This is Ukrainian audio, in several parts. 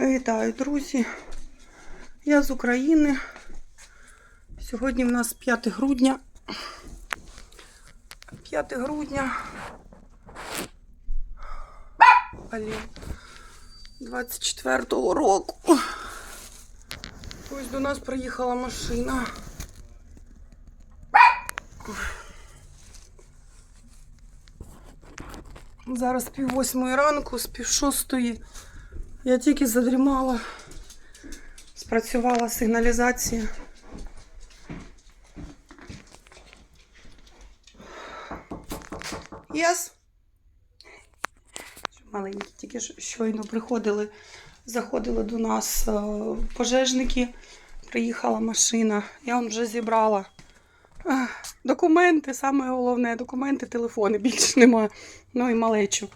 Вітаю, друзі. Я з України. Сьогодні в нас 5 грудня. 5 грудня. Блін. 24-го року. Ось до нас приїхала машина. Зараз пів восьмої ранку, з пів шостої. Я тільки задрімала. Спрацювала сигналізація. Yes. Маленькі, тільки щойно приходили, заходили до нас е, пожежники. Приїхала машина. Я вам вже зібрала е, документи, саме головне, документи, телефони більше нема. Ну і малечу.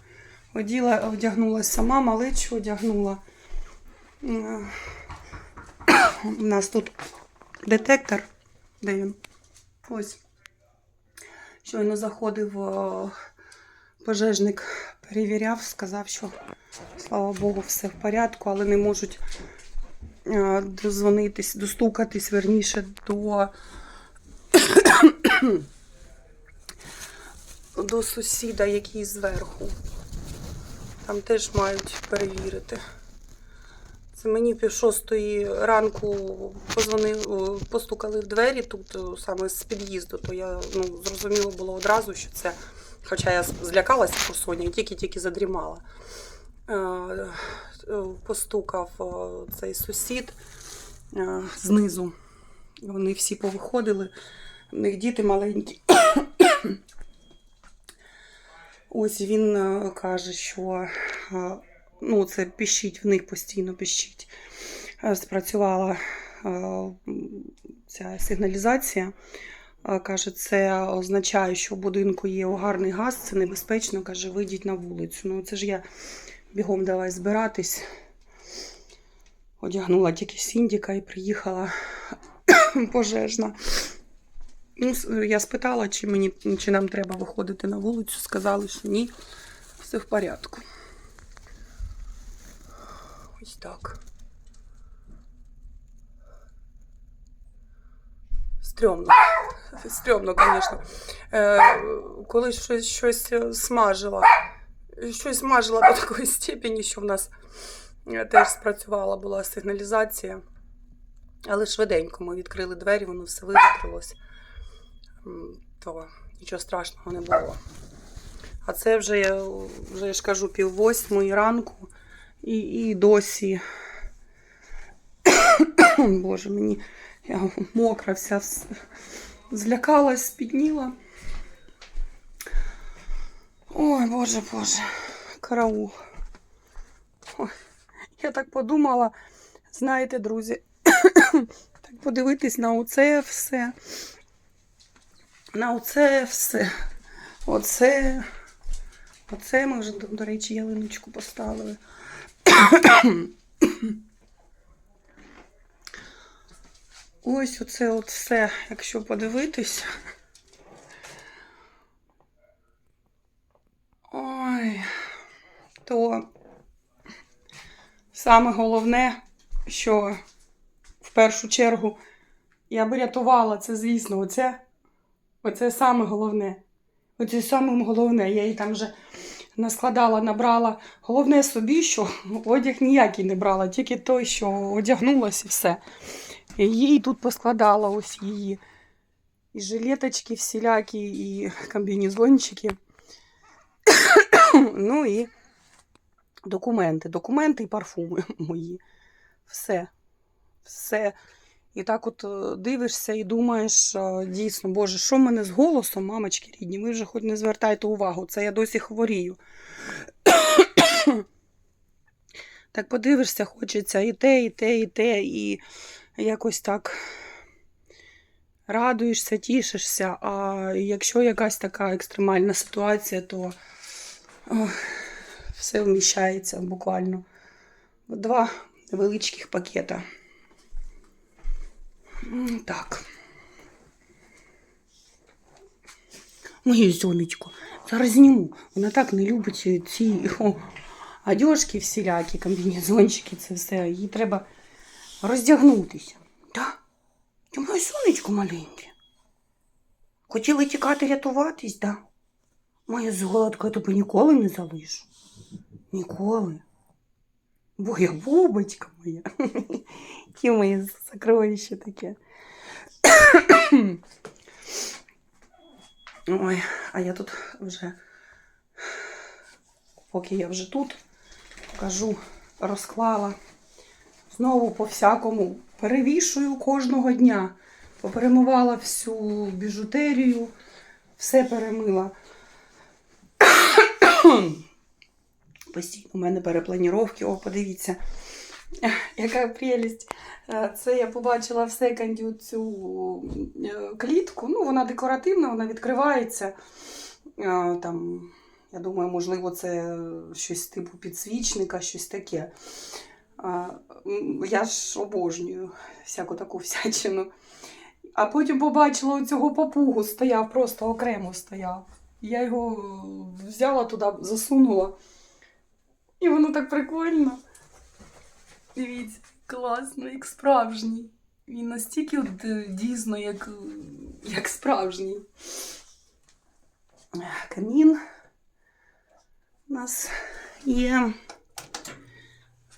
Оділа, одягнулася сама, малечу одягнула. У нас тут детектор. Де він? Ось. Щойно заходив пожежник, перевіряв, сказав, що слава Богу, все в порядку, але не можуть е, дозвонитись, достукатись верніше до, до сусіда, який зверху. Там теж мають перевірити. Це мені пів шостої ранку позвонив, постукали в двері тут саме з під'їзду, то я ну, зрозуміло було одразу, що це. Хоча я злякалася по Соні, тільки-тільки задрімала. Е, е, Постукав цей сусід е, знизу. Вони всі повиходили. У них діти маленькі. Ось він е, каже, що е, ну, це піщить, в них постійно піщить. Е, Спрацювала ця сигналізація. Каже, це означає, що в будинку є угарний газ, це небезпечно. Каже, вийдіть на вулицю. Ну, це ж я бігом давай збиратись. Одягнула тільки сіндіка і приїхала пожежна. Ну, я спитала, чи мені чи нам треба виходити на вулицю. Сказали, що ні, все в порядку. Ось так. Стрьомно. Стрьомно, звісно. Е, коли щось, щось е, смажила, щось смажила до такої степені, що в нас е, теж спрацювала була сигналізація. Але швиденько ми відкрили двері, воно все вивітрилось. То нічого страшного не було. А це вже, я- вже я ж кажу, пів восьмої ранку і, і досі. Боже, мені я мокра вся злякалась, спітніла. Ой, Боже, Боже, караул. Ой, я так подумала, знаєте, друзі, так подивитись на оце все. На оце все. Оце. Оце ми вже, до, речі, ялиночку поставили. Ось оце от все, якщо подивитись. Ой, то саме головне, що в першу чергу я би рятувала це, звісно, оце, оце саме головне. Оце саме головне. Я її там вже наскладала, набрала. Головне собі, що одяг ніякий не брала, тільки той, що одягнулась і все. І її тут поскладала ось її. І жилеточки всілякі, і комбінезончики. ну і документи. Документи і парфуми мої. Все. Все. І так от е, дивишся і думаєш, е, дійсно, Боже, що в мене з голосом, мамочки рідні, ви вже хоч не звертайте увагу, це я досі хворію. так подивишся, хочеться і те, і те, і те, і якось так радуєшся, тішишся. А якщо якась така екстремальна ситуація, то все вміщається буквально два невеличких пакета. Так. Моє зонечко. Зараз зніму. Вона так не любить ці о, одежки всілякі, комбінезончики, це все. Їй треба роздягнутися. Так? Ти моє сонечко маленьке. Хотіли тікати рятуватись, так? Да? Моя золотка, я тебе ніколи не залишу. Ніколи. Бо я бубочка моя. Ті мої сокровища таке. Ой, а я тут вже, поки я вже тут, покажу, розклала. Знову по всякому перевішую кожного дня. Поперемивала всю біжутерію, все перемила. Постійно у мене перепланіровки. О, подивіться, яка прелість. Е, Це я побачила в секонді цю е, клітку. Ну, вона декоративна, вона відкривається. Е, Там, я думаю, можливо, це щось типу підсвічника, щось таке. Я ж обожнюю всяку таку всячину. А потім побачила цього папугу, стояв, просто окремо стояв. Я його взяла туди, засунула. І воно так прикольно. Дивіться, класно, як справжній. Він настільки е, дійсно, як, е, як справжній. Камін у нас є.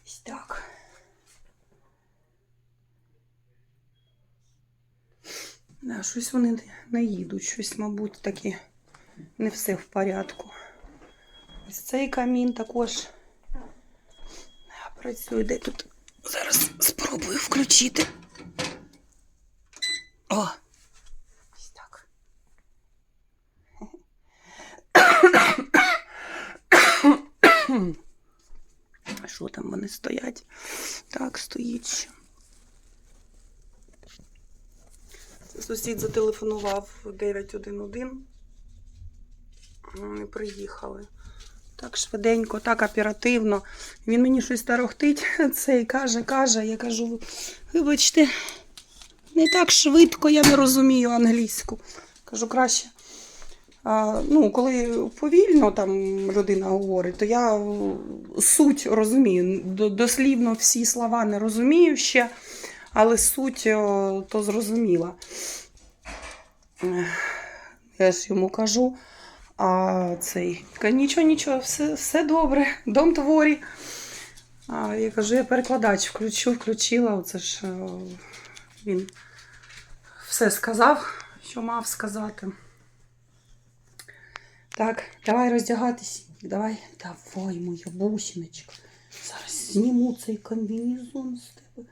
Ось так. Да, щось вони не їдуть, щось, мабуть, таке не все в порядку. Ось цей камін також працює. Де тут? Зараз спробую включити. О! Ось так. Що там вони стоять? Так, стоїть ще. Сусід зателефонував в 911. Вони приїхали. Так швиденько, так оперативно. Він мені щось тарохтить, це і каже, каже. Я кажу, вибачте, не так швидко, я не розумію англійську. Кажу, краще. А, ну, коли повільно там людина говорить, то я е, суть розумію. Дослівно всі слова не розумію ще, але суть е, то зрозуміла. Я ж йому кажу. А цей каже, нічого, нічого, все, все добре, дом творі. А я кажу, я перекладач включу, включила. Оце ж е, він все сказав, що мав сказати. Так, давай роздягатись. Давай, давай, моя бусіночка. Зараз зніму цей комбінезон з тебе.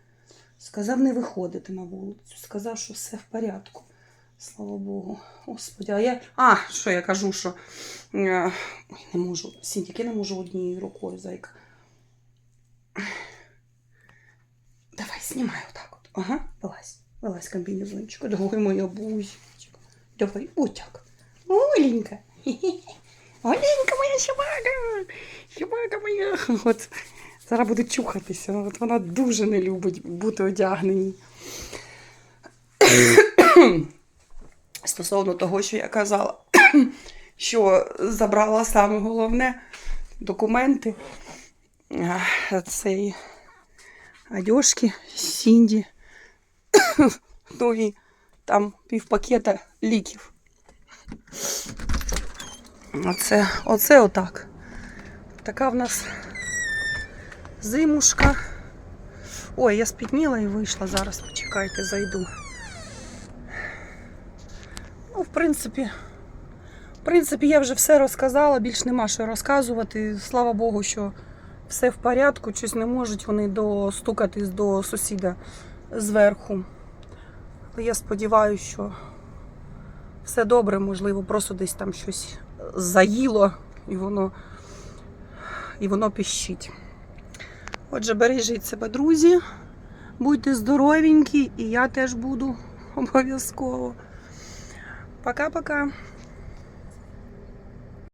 Сказав не виходити на вулицю. Сказав, що все в порядку. Слава Богу. Господи, а я. А, що я кажу, що е, ой, не можу. Сінтики не можу однією рукою, зайка. Давай, знімай отак от. Ага, вилазь. Вилазь комбінезончик. Давай, моя бусечка. Давай, отак. Оленька. Оленька моя собака. Собака моя. От зараз буде чухатися. От вона дуже не любить бути одягненій. Стосовно того, що я казала, що забрала саме головне документи цей одежки Сінді. Ну і там півпакета ліків. Оце, оце отак. Така в нас зимушка. Ой, я спітніла і вийшла. Зараз почекайте, зайду. Ну, в принципі, в принципі, я вже все розказала, більш нема що розказувати. Слава Богу, що все в порядку, щось не можуть вони достукатись до сусіда зверху. Але я сподіваюся, що все добре, можливо, просто десь там щось заїло і воно, і воно піщить. Отже, бережіть себе, друзі, будьте здоровенькі, і я теж буду обов'язково. Пока-пока.